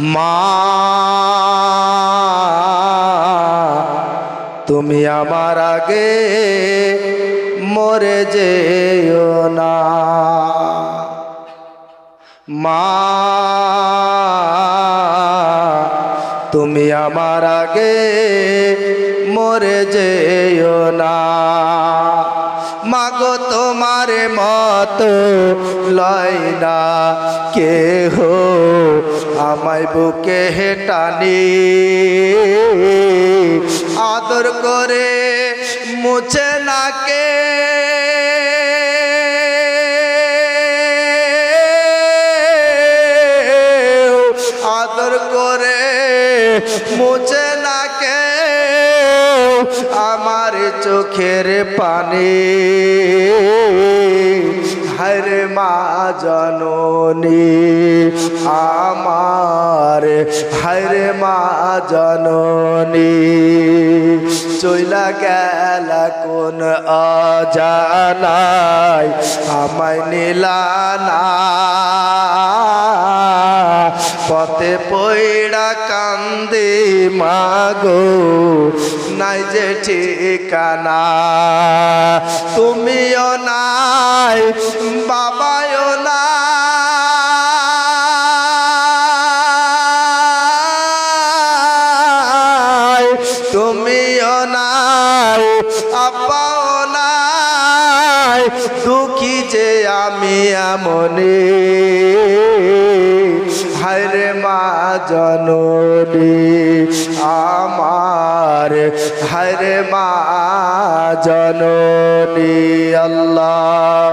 মা, তুমি আমার আগে মরে যেও না। মা, তুমি আমার আগে মরে যেও না। মাগো তোমার মতো লয় না কেহ। আমায় বুকে হেটানি। আদর করে মুছে নাকে। আদর করে মুছে নাকে। আমার চোখের পানি। জননী, আমার হরে মা জননী, চইলা গেল কোন অজানাই, আমায় নিলানা পথে পইড়া কান্দে মাগো, নাই যে ঠিকানা। বাবাও নাই তুমিও নাই, আব্বাও নাই, দুঃখী যে আমি আমনে হায়রে মা আমার হায়রে মা জননী, আল্লাহ।